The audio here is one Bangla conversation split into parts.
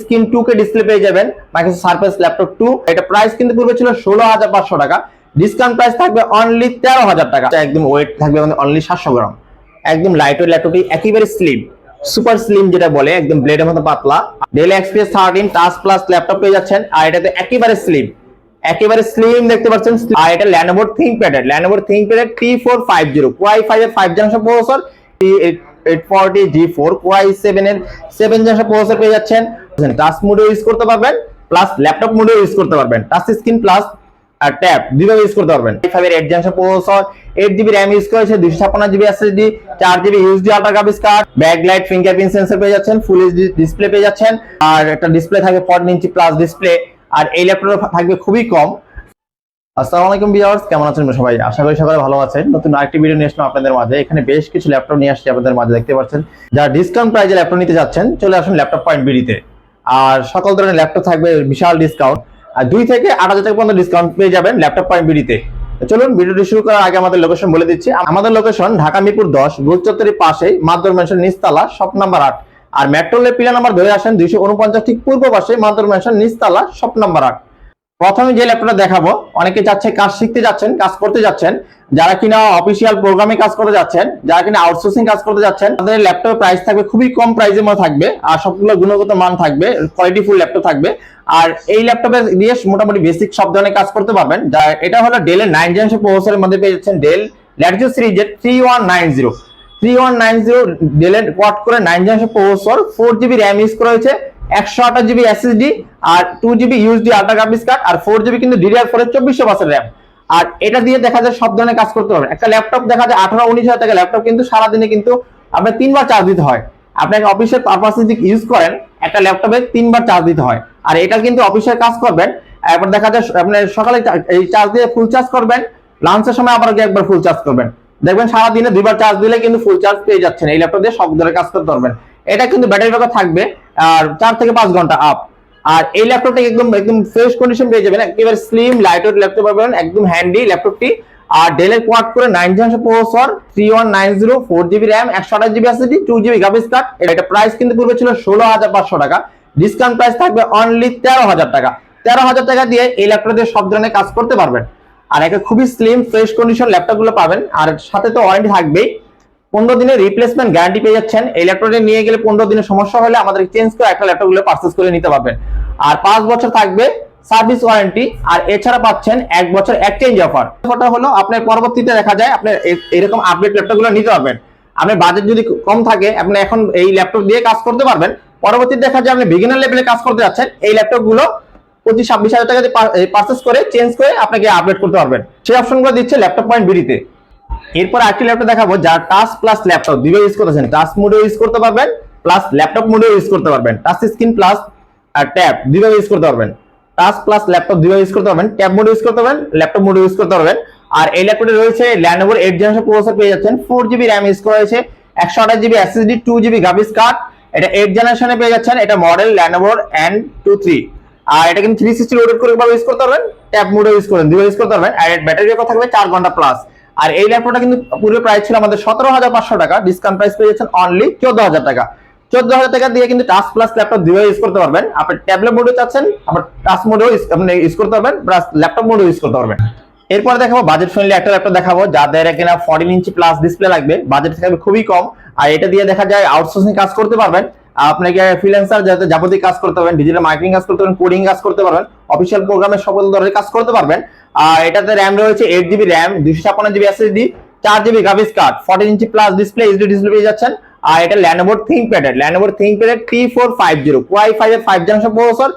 স্ক্রিন টু কে ডিসপ্লে পেয়ে যাবেন। মাইক্রোসফট সার্ফেস ল্যাপটপ টু এটা প্রাইস কিন্তু পূর্বে ছিল ষোলো হাজার পাঁচশো টাকা। ডিসকাউন্ট প্রাইস থাকবে অনলি তেরো হাজার টাকা। একদম ওয়েট থাকবে অনলি সাতশো গ্রাম। একদম লাইট ওয়েট ল্যাপটপটি একেবারে স্লিম সুপার স্লিম যেটা বলে, একদম ব্লেডের মতো পাতলা। Dell XPS thirteen touch plus laptop পেয়ে যাচ্ছেন, আর এটাতে একেবারে স্লিম একেবারে স্লিম দেখতে পাচ্ছেন। আর এটা ল্যানোভোর ThinkPad ল্যানোভোর ThinkPad T four five zero core i five এর five generation processor eight forty G four seven seven পেয়ে যাচ্ছেন ইউজ করতে পারবেন প্লাস ল্যাপটপ করতে পারবেন। স্ক্রিন প্লাস আর ইউজ করতে পারবেন। ফাইভ এর eight eight GB RAM use ছাপ্পান্ন জিবি চার জিবি সেন্সর পেয়ে যাচ্ছেন ফুল ডিসপ্লে পেয়ে যাচ্ছেন, আর একটা display fourteen inch plus display আর এই থাকবে খুবই কম। আসসালামু আলাইকুম ভিউয়ার্স, কেমন আছেন সবাই? আশা করি সবাই ভালো আছেন। নতুন আরেকটি ভিডিও নিয়ে আসলাম আপনাদের মাঝে। এখানে বেশ কিছু ল্যাপটপ নিয়ে আসছি আপনাদের মাঝে, দেখতে পাচ্ছেন। যারা ডিসকাউন্ট প্রাইজে ল্যাপটপ নিতে যাচ্ছেন, চলে আসুন ল্যাপটপ পয়েন্ট বিডিতে আর সকল ধরনের ল্যাপটপ থাকবে বিশাল ডিসকাউন্ট আর দুই থেকে আট হাজার টাকা পর্যন্ত ডিসকাউন্ট পেয়ে যাবেন ল্যাপটপ পয়েন্ট বিডিতে চলুন ভিডিওটি শুরু করার আগে আমাদের লোকেশন বলে দিচ্ছি। আমাদের লোকেশন ঢাকা মিরপুর দশ গোলচত্বরের পাশেই মাদর ম্যানশন নিচতলা শপ নাম্বার আট। আর মেট্রোলের পিলা নাম্বার ধরে আসেন দুইশো উনপঞ্চাশ, ঠিক পূর্ব পাশে মাদর ম্যানশন নিচতলা শপ নাম্বার আট। প্রথমে যে ল্যাপটপটা দেখাবো, অনেকে যাচ্ছে কাজ শিখতে যাচ্ছেন, কাজ করতে যাচ্ছেন। যারা কিনা অফিসিয়াল প্রোগ্রামে কাজ করতে যাচ্ছেন, যারা কিনা আউটসোর্সিং কাজ করতে যাচ্ছেন, তাদের ল্যাপটপের প্রাইস থাকবে, খুবই কম প্রাইসের মধ্যে থাকবে, আর সবগুলো গুণগত মান থাকবে কোয়ালিটি ফুল ল্যাপটপ থাকবে। আর এই ল্যাপটপে দিয়ে মোটামুটি বেসিক সব ধরনের কাজ করতে পারবেন। যা, এটা হলো ডেলের নাইন জেনারেশন প্রসেসরের মধ্যে পেয়ে যাচ্ছেন ডেল ল্যাটিটিউড সিরিজের three one nine zero three one nine zero ডেলের কোয়াড করে nine generation processor four GB RAM use করা হয়েছে। একশো আঠাশ জিবি এসএসডি আর two GB USD ultra card আর ফোর জিবি কিন্তু ডিডিআর ফোর চব্বিশশো র্যাম আর এটা দিয়ে দেখা যায় সব ধরনের কাজ করতে পারবেন একটা ল্যাপটপ দেখা যায় আঠারো উনিশ হাজার টাকা ল্যাপটপ কিন্তু সারাদিনে কিন্তু আপনার তিনবার চার্জ দিতে হয়। আপনাকে অফিসের যদি ইউজ করেন, একটা ল্যাপটপে তিনবার চার্জ দিতে হয়। আর এটা কিন্তু অফিসের কাজ করবেন, এরপর দেখা যায় আপনার সকালে এই চার্জ দিয়ে ফুল চার্জ করবেন লাঞ্চের সময় আবার একবার ফুল চার্জ করবেন। দেখবেন সারাদিনে দুইবার চার্জ দিলে কিন্তু ফুল চার্জ পেয়ে যাচ্ছেন। এই ল্যাপটপ দিয়ে সব ধরনের কাজ করতে পারবেন। এটা কিন্তু ব্যাটারি ব্যাকআপ থাকবে। আর চার থেকে পাঁচ ঘণ্টা আপ আর এই ল্যাপটপটা একদম একদম ফ্রেশ কন্ডিশন পেয়ে যাবেন। একেবারে স্লিম লাইট ওয়েট ল্যাপটপ পাবেন। একদম হ্যান্ডি ল্যাপটপটি আর ডেলের কোয়াড করে nine generation processor three one nine zero four GB RAM একশো আঠাশ GB SSD two GB graphics card এটা প্রাইস কিন্তু পূর্বে ছিল ষোলো হাজার পাঁচশো টাকা। ডিসকাউন্ট প্রাইস থাকবে অনলি তেরো হাজার টাকা। তেরো হাজার টাকা দিয়ে এই ল্যাপটপ দিয়ে সব ধরনের কাজ করতে পারবেন। আর একটা খুবই স্লিম ফ্রেশ কন্ডিশন ল্যাপটপগুলো পাবেন। আর সাথে তো ওয়ারেন্টি থাকবেই। পনেরো দিনের রিপ্লেসমেন্ট গ্যারান্টি পেয়ে যাচ্ছেন। এই ল্যাপটপটা নিয়ে গেলে পনেরো দিনের সমস্যা হলে আমাদের চেঞ্জ করে একটা ল্যাপটপগুলো পার্চেস করে নিতে পারবেন। আর পাঁচ বছর থাকবে সার্ভিস ওয়ারেন্টি আর এছাড়া পাচ্ছেন এক বছর এক্সচেঞ্জ অফার অফারটা হলো আপনার পরবর্তীতে দেখা যায় আপনি এরকম আপডেট ল্যাপটপগুলো নিতে পারবেন। আপনার বাজেট যদি কম থাকে, আপনি এখন এই ল্যাপটপ দিয়ে কাজ করতে পারবেন। পরবর্তীতে দেখা যায় আপনি বিগিনার লেভেলে কাজ করতে যাচ্ছেন, এই ল্যাপটপগুলো পঁচিশ, ছাব্বিশ হাজার টাকা পার্চেস করে চেঞ্জ করে আপনাকে আপডেট করতে পারবেন। সেই অপশনগুলো দিচ্ছে ল্যাপটপ পয়েন্ট বিডিতে এরপর আরেকটি ল্যাপটপ দেখাবো, যার টাচ প্লাস ল্যাপটপ দুইভাবে ইউজ করতেছেন টাচ মোডে ইউজ করতে পারবেন প্লাস ল্যাপটপ মোডে ইউজ করতে পারবেন। টাচ স্ক্রিন প্লাস আর ট্যাব দুইভাবে ইউজ করতে পারবেন। টাচ প্লাস ল্যাপটপ দুইভাবে ইউজ করতে পারবেন। ট্যাব মোডে ইউজ করতে পারবেন ল্যাপটপ মোডে ইউজ করতে পারবেন। আর এই ল্যাপটপে রয়েছে ল্যানোভোর এইট জেনারেশন প্রসেসর পেয়ে যাচ্ছেন। ফোর জিবি র্যাম ইউজ করা হয়েছে, একশো আঠাশ GB SSD two GB graphics card এটা এইট জেনারেশনে পেয়ে যাচ্ছেন। এটা মডেল ল্যানোভোর এন টু থ্রি আর এটা কিন্তু থ্রি সিক্সটি রোটেট করে ইউজ করতে পারবেন? ট্যাব মোডে ইউজ করবেন, দুইভাবে ইউজ করতে পারবেন। আর ব্যাটারি ব্যাকআপ থাকবে চার ঘণ্টা প্লাস আর এই ল্যাপটপটা কিন্তু পূর্বে প্রাইস ছিল আমাদের সতেরো হাজার পাঁচশো টাকা। ডিসকাউন্ট প্রাইস পেয়ে যাচ্ছেন অনলি চোদ্দ হাজার টাকা। চোদ্দ হাজার টাকা দিয়ে কিন্তু টাচ প্লাস ল্যাপটপ দুইভাবে ইউজ করতে পারবেন। আপনি ট্যাবলেট মোডে চাচ্ছেন, আবার টাচ মোডেও আপনি ইউজ করতে পারবেন প্লাস ল্যাপটপ মোডেও ইউজ করতে পারবেন। এরপর দেখাবো বাজেট ফ্রেন্ডলি একটা ল্যাপটপ দেখাবো। যাদের কিনা ফর্টিন ইঞ্চি প্লাস ডিসপ্লে লাগবে বাজেট থাকবে খুবই কম। আর এটা দিয়ে দেখা যায় আউটসোর্সিং কাজ করতে পারবেন। আপনাকে ফ্রিল্যান্সার যাতে যাবতীয় কাজ করতে পারবেন ডিজিটাল মার্কেটিং কাজ করতে পারবেন কোডিং কাজ করতে পারবেন অফিসিয়াল প্রোগ্রামের সকল ধরনের কাজ করতে পারবেন। আর এটাতে র্যাম রয়েছে এইট জিবি র্যাম দুশো ছাপ্পান্ন জিবি এসএসডি চার GB graphics card fourteen inch plus display HD display পেয়ে যাচ্ছেন। আর এটা ল্যানোভোর ThinkPad ল্যানোভোর ThinkPad T four five zero core i five এর five generation processor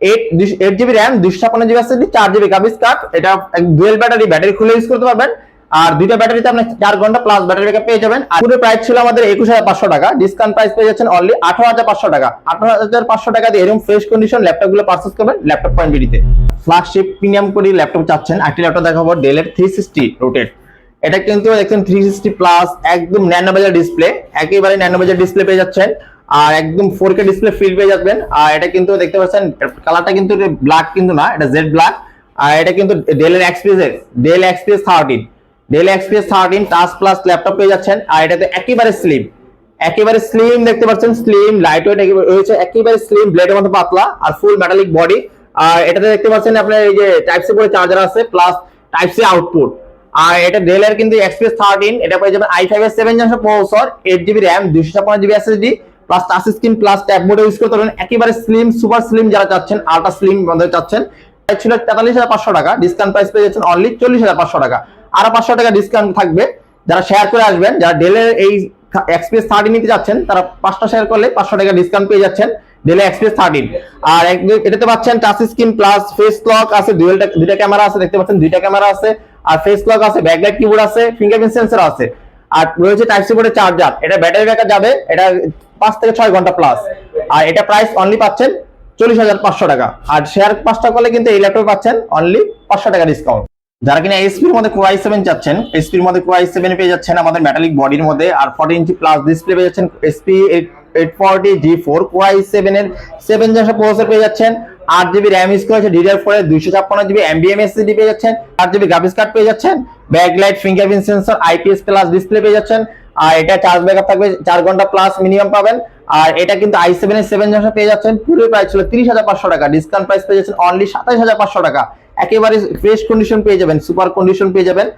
eight eight GB RAM দুশো ছাপ্পান্ন জিবি এসএসডি চার জিবি গ্রাফিক্স কার্ড এটা ডুয়েল ব্যাটারি ব্যাটারি খুলে ইউজ করতে পারবেন। আর দুইটা ব্যাটারিতে আপনি চার ঘণ্টা প্লাস ব্যাটারি ব্যাকআপ পেয়ে যাবেন। আর পুরো প্রাইস ছিল আমাদের একুশ হাজার পাঁচশো টাকা। ডিসকাউন্ট প্রাইস পেয়ে যাচ্ছেন অনলি আঠারো টাকা। আঠারো টাকা দিয়ে এরকম ফ্রেশ কন্ডিশন ল্যাপটপগুলো পার্চেস করবেন ল্যাপটপ পয়েন্ট বিডিতে ফ্ল্যাগশিপ প্রিমিয়াম করে ল্যাপটপ চাচ্ছেন। একটি ল্যাপটপ দেখাবো ডেলের থ্রি সিক্সটি এটা কিন্তু দেখছেন থ্রি সিক্সটি প্লাস একদম ন্যানো বাজার ডিসপ্লে একেবারে ন্যানো বাজার ডিসপ্লে পেয়ে যাচ্ছেন। আর একদম ফোর কে ডিসপ্লে ফিল পেয়ে যাবেন আর এটা কিন্তু দেখতে পাচ্ছেন কালারটা কিন্তু ব্ল্যাক কিন্তু না, এটা জেড ব্ল্যাক আর এটা কিন্তু ডেলের XPS Dell XPS thirteen Dell express thirteen touch plus laptop পেয়ে যাচ্ছেন, আর এটাতে একেবারে স্লিম একেবারে স্লিম দেখতে পাচ্ছেন স্লিম লাইট ওয়েট রয়েছে, একেবারে স্লিম ব্লেডের মতো পাতলা, আর ফুল মেটালিক বডি আর এটাতে দেখতে পাচ্ছেন আপনার এই যে টাইপ সি করে চার্জার আছে প্লাস টাইপ সি আউটপুট আর এটা ডেলের কিন্তু এক্সপ্রেস থার্টিন এটা পেয়ে যাবেন আই ফাইভ এর seven generation processor eight GB RAM দুশো ছাপ্পান্ন GB SSD plus touch screen plus tab mode use করতে পারবেন, একেবারে স্লিম সুপার স্লিম যারা চাচ্ছেন আলট্রা স্লিম আমাদের চাচ্ছেন ছিল তেতাল্লিশ হাজার পাঁচশো টাকা ডিসকাউন্ট প্রাইস পেয়ে যাচ্ছেন অনলি চল্লিশ হাজার পাঁচশো টাকা। আরও পাঁচশো টাকা ডিসকাউন্ট থাকবে। যারা শেয়ার করে আসবেন, যারা ডেলের এই এক্সপ্রেস থার্টিন নিতে যাচ্ছেন, তারা পাঁচটা শেয়ার করলে পাঁচশো টাকা ডিসকাউন্ট পেয়ে যাচ্ছেন ডেলে এক্সপ্রেস থার্টিন আর এটাতে পাচ্ছেন touch screen plus face lock আছে দুইটা ক্যামেরা আছে, দেখতে পাচ্ছেন দুইটা ক্যামেরা আছে। আর ফেস লক আছে ব্যাকলাইট কিবোর্ড আছে ফিঙ্গারপ্রিন্ট সেন্সর আছে। আর রয়েছে টাইপ সি বোর্ডের চার্জার এটা ব্যাটারি ব্যাকআপ যাবে, এটা পাঁচ থেকে ছয় ঘণ্টা প্লাস আর এটা প্রাইস অনলি পাচ্ছেন চল্লিশ হাজার পাঁচশো টাকা। আর শেয়ার পাঁচটা করলে কিন্তু এই ল্যাপটপ পাচ্ছেন অনলি পাঁচশো টাকা ডিসকাউন্ট যারা কিনা এসপির মধ্যে কোয়াই সেভেন চাচ্ছেন এসপির মধ্যে কোয়াই সেভেন পেয়ে যাচ্ছেন আমাদের মেটালিক বডির মধ্যে, আর ফর্টি ইঞ্চি প্লাস ডিসপ্লে পেয়ে যাচ্ছেন SP eight forty G four core i seven এর সেভেন জেনারেশন প্রসেসর পেয়ে যাচ্ছেন, আট জিবি র্যাম ইউজ করেছে ডিডিআর ফোর এর দুইশো ছাপ্পান্ন জিবি এমবিএম এসএসডি পেয়ে যাচ্ছেন, আট জিবি গ্রাফিক্স কার্ড পেয়ে যাচ্ছেন backlight fingerprint sensor IPS plus display পেয়ে যাচ্ছেন, আর এটা চার্জ ব্যাকআপ থাকবে, চার ঘণ্টা প্লাস মিনিমাম পাবেন, আর এটা কিন্তু আই সেভেন এর সেভেন জেনারেশন পেয়ে যাচ্ছেন, পুরো প্রাইস ছিল তিরিশ হাজার পাঁচশো টাকা ডিসকাউন্ট প্রাইস পেয়ে যাচ্ছেন অনলি সাতাশ হাজার পাঁচশো টাকা। একেবারে ফ্রেশ কন্ডিশন পেয়ে যাবেন সুপার কন্ডিশন পেয়ে যাবেন।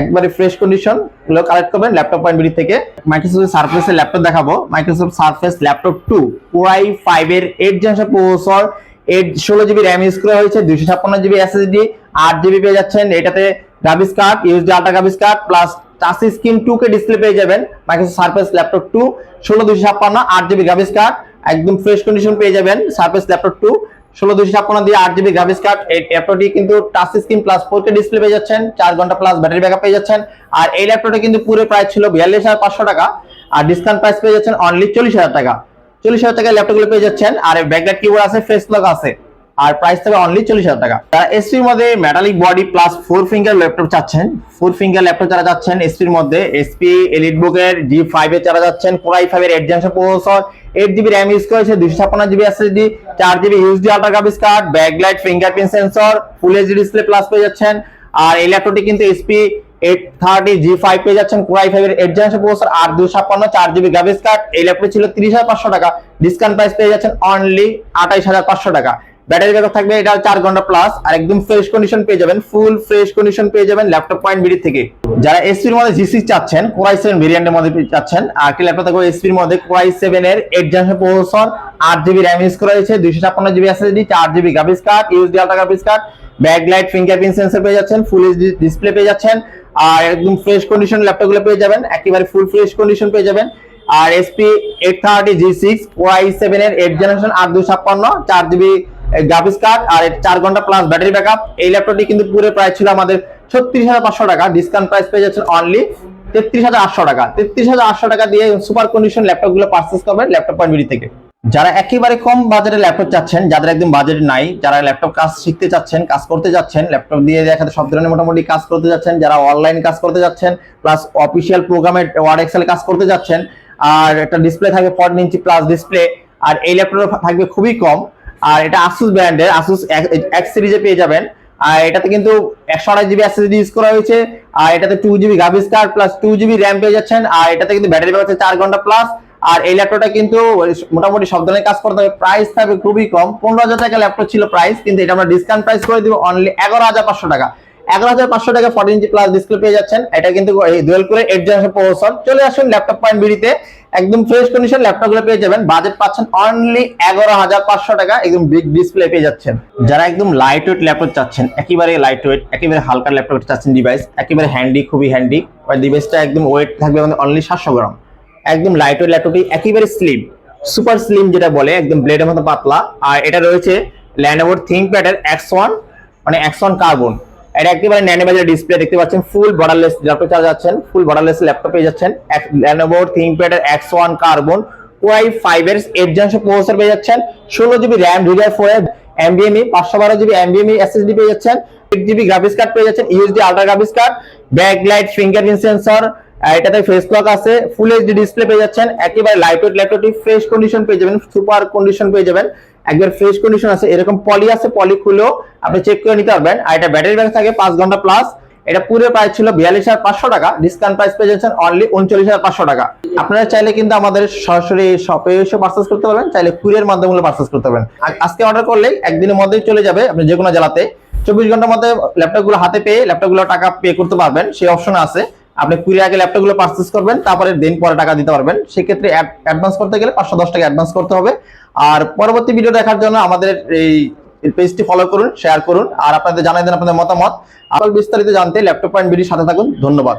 একবারে ফ্রেশ কন্ডিশনগুলো কালেক্ট করবেন ল্যাপটপ পয়েন্ট বিডি থেকে। মাইক্রোসফট সার্ফেসের ল্যাপটপ দেখাবো। Microsoft surface laptop two core i five এর এইট জেনারেশন প্রসেসর এইট ষোলো জিবি র্যাম ইউজ হয়েছে, দুইশো ছাপ্পান্ন জিবি এসএসডি আট জিবি পেয়ে যাচ্ছেন। এটাতে graphics card USD ultra graphics card plus touch screen two K display পেয়ে যাবেন। মাইক্রোসফট সার্ফেস ল্যাপটপ টু ষোলো দুশো ছাপ্পান্ন, আট জিবি গ্রাফিক্স কার্ড একদম ফ্রেশ কন্ডিশন পেয়ে যাবেন। সার্ফেস ল্যাপটপ টু ষোলো দুশো ছাপ্পান্ন দিয়ে আট জিবি গ্রাফিক্স কার্ড এই ল্যাপটপটি কিন্তু touch screen plus four K display পেয়ে যাচ্ছেন, চার ঘণ্টা প্লাস ব্যাটারি ব্যাকআপ পেয়ে যাচ্ছেন। আর এই ল্যাপটপটি কিন্তু পুরো প্রাইস ছিল বিয়াল্লিশ হাজার পাঁচশো টাকা, আর ডিসকাউন্ট প্রাইস পেয়ে যাচ্ছেন অনলি চল্লিশ হাজার টাকা। চল্লিশ হাজার টাকা ল্যাপটপগুলো পেয়ে যাচ্ছেন, আর ব্যাকলাইট কিবোর্ড আছে ফেস লক আছে। আর প্রাইস থাকবে অনলি চল্লিশ হাজার টাকা। যারা এসপির মধ্যে metallic body plus four finger laptop চাচ্ছেন ফোর ফিঙ্গার ল্যাপটপ যারা যাচ্ছেন এসপির মধ্যে এসপি এলিট বুকের জি ফাইভ এর যারা যাচ্ছেন কোরাই ফাইভ এর eight generation processor eight GB RAM use করেছে দুশো ছাপ্পান্ন জিবি এসএসডি চার GB USD ultra graphics card backlight fingerprint sensor full HD display plus পেয়ে যাচ্ছেন। আর এই ল্যাপটপটি কিন্তু SP eight thirty G five পেয়ে যাচ্ছেন কোরাই ফাইভ এর এইট জেনারেশন প্রসেসর আর দুশো ছাপ্পান্ন, চার জিবি গ্রাফিক্স কার্ড এই ল্যাপটপ ছিল তিরিশ হাজার পাঁচশো টাকা। ডিসকাউন্ট প্রাইস পেয়ে যাচ্ছেন অনলি আঠাইশ হাজার পাঁচশো টাকা। ব্যাটারি ব্যাকআপ থাকবে, এটা চার ঘণ্টা প্লাস আর একদম ফ্রেশ কন্ডিশন পেয়ে যাবেন ফুল ফ্রেশ কন্ডিশন পেয়ে যাবেন ল্যাপটপ পয়েন্ট বিডি থেকে। যারা এসপির মধ্যে জি চাচ্ছেন কোরাই সেভেন ভেরিয়েন্টের মধ্যে চাচ্ছেন, আর একটি ল্যাপটপ থাকবে এসপির মধ্যে কোরাই সেভেন এর এইট জেনারেশন প্রসেসর আট জিবি র্যাম ইউজ করা হয়েছে, দুইশো ছাপ্পান্ন জিবি এসএসডি চার GB graphics card USD ultra graphics card backlight fingerprint sensor পেয়ে যাচ্ছেন ফুল ডিসপ্লে পেয়ে যাচ্ছেন, আর একদম ফ্রেশ কন্ডিশন ল্যাপটপগুলো পেয়ে যাবেন, একেবারে ফুল ফ্রেশ কন্ডিশন পেয়ে যাবেন। আর SP eight thirty G six Y seven এর এইট জেনারেশন আট দুই ছাপ্পান্ন, চার জিবি গ্রাফিক্স কার্ড আর চার ঘণ্টা প্লাস ব্যাটারি ব্যাকআপ এই ল্যাপটপটি কিন্তু পুরো প্রাইস ছিল আমাদের ছত্রিশ হাজার পাঁচশো টাকা। ডিসকাউন্ট প্রাইস পেয়ে যাচ্ছেন অনলি তেত্রিশ হাজার আটশো টাকা। তেত্রিশ হাজার আটশো টাকা দিয়ে সুপার কন্ডিশন ল্যাপটপগুলো পার্চেস করবেন ল্যাপটপ পয়েন্ট থেকে। যারা একেবারে কম বাজেটে ল্যাপটপ চাচ্ছেন, যাদের একদম বাজেট নাই, যারা ল্যাপটপ কাজ শিখতে চাচ্ছেন, কাজ করতে যাচ্ছেন ল্যাপটপ দিয়ে দেখাতে সব ধরনের মোটামুটি কাজ করতে যাচ্ছেন যারা অনলাইন কাজ করতে যাচ্ছেন প্লাস অফিসিয়াল প্রোগ্রামে ওয়ার্ড এক্সেল কাজ করতে যাচ্ছেন আর একটা ডিসপ্লে থাকবে ফর্টি ইঞ্চি প্লাস ডিসপ্লে আর এই ল্যাপটপ থাকবে খুবই কম। আর এটা আসুস ব্র্যান্ডের আসুস এক্স সিরিজে পেয়ে যাবেন। আর এটাতে কিন্তু একশো আড়াই জিবি এসএসডি ইউজ করা হয়েছে। আর এটাতে two GB graphics card plus two GB RAM পেয়ে যাচ্ছেন। আর এটাতে কিন্তু ব্যাটারি আছে চার ঘণ্টা প্লাস আর এই ল্যাপটপটা কিন্তু মোটামুটি সব ধরনের কাজ করতে হবে। প্রাইস থাকবে খুবই কম। পনেরো হাজার টাকা ল্যাপটপ ছিল প্রাইস কিন্তু এটা আমরা ডিসকাউন্ট প্রাইস করে দিব অনলি এগারো হাজার পাঁচশো টাকা। এগারো হাজার পাঁচশো টাকা ফর্টি ইঞ্চি প্লাস ডিসপ্লে পেয়ে যাচ্ছেন। এটা কিন্তু এইট জেনারেশন প্রসেসর চলে আসুন ল্যাপটপ পয়েন্ট বিডিতে একদম ফ্রেশ কন্ডিশন ল্যাপটপগুলো পেয়ে যাবেন। বাজেট পাচ্ছেন অনলি এগারো হাজার পাঁচশো টাকা, একদম বিগ ডিসপ্লে পেয়ে যাচ্ছেন। যারা একদম লাইট ওয়েট ল্যাপটপ চাচ্ছেন, একেবারে লাইট ওয়েট একেবারে হালকা ল্যাপটপ চাচ্ছেন ডিভাইস একেবারে হ্যান্ডি খুবই হ্যান্ডি ওই ডিভাইসটা একদম ওয়েট থাকবে আমাদের অনলি সাতশো গ্রাম। একদম লাইট ওয়েট ল্যাপটপটি একেবারে স্লিম সুপার স্লিম যেটা বলে, একদম ব্লেডের মতো পাতলা। আর এটা রয়েছে ল্যান্ড ল্যানোভোর থিঙ্কপ্যাডের এক্স ওয়ান মানে এক্স ওয়ান কার্বন এটা একেবারে ন্যানো ডিসপ্লে দেখতে পাচ্ছেন ফুল বর্ডারলেস ল্যাপটপ চার্জ যাচ্ছেন ফুল বর্ডারলেস ল্যাপটপ পেয়ে যাচ্ছেন। ল্যানোভোর থিঙ্কপ্যাডের X one carbon Y five এর এইট জেনারেশন প্রসেসর পেয়ে যাচ্ছেন, ষোলো জিবি র্যাম ডিডিআর ফোর এর এমবিএমই পাঁচশো বারো জিবি এমবিএমই এসএসডি পেয়ে যাচ্ছেন এইট জিবি গ্রাফিক্স কার্ড পেয়ে যাচ্ছেন USD ultra graphics card backlight fingerprint sensor এটাতে ফেস লক আছে ফুল এইচডি ডিসপ্লে পেয়ে যাচ্ছেন, একেবারে লাইট ওয়েট ল্যাপটপটি ফ্রেশ কন্ডিশন পেয়ে যাবেন সুপার কন্ডিশন পেয়ে যাবেন। একবার ফ্রেশ কন্ডিশন আছে, এরকম পলি আছে পলি খুলেও আপনি চেক করে নিতে পারবেন। আর এটা ব্যাটারি ব্যাক থাকে পাঁচ ঘণ্টা প্লাস এটা পুরো প্রাইস ছিল বিয়াল্লিশ হাজার পাঁচশো টাকা। ডিসকাউন্ট প্রাইস পেয়ে যাচ্ছেন অনলি উনচল্লিশ হাজার পাঁচশো টাকা। আপনারা চাইলে কিন্তু আমাদের সরাসরি শপে এসে পার্চেস করতে পারবেন, চাইলে কুরিয়ার মাধ্যমে পার্চেস করতে পারবেন। আজকে অর্ডার করলেই একদিনের মধ্যেই চলে যাবে আপনি যে কোনো জেলাতে। চব্বিশ ঘণ্টার মধ্যে ল্যাপটপগুলো হাতে পেয়ে ল্যাপটপগুলো টাকা পে করতে পারবেন, সেই অপশন আছে। আপনি কুড়ি আগে ল্যাপটপগুলো পার্চেস করবেন, তারপরে দিন পরে টাকা দিতে পারবেন। সেক্ষেত্রে অ্যাডভান্স করতে গেলে পাঁচশো দশ টাকা অ্যাডভান্স করতে হবে। আর পরবর্তী ভিডিও দেখার জন্য আমাদের এই পেজটি ফলো করুন শেয়ার করুন। আর আপনাদের জানাই দেন আপনাদের মতামত। আরও বিস্তারিত জানতে ল্যাপটপ পয়েন্ট ভিডিওর সাথে থাকুন। ধন্যবাদ।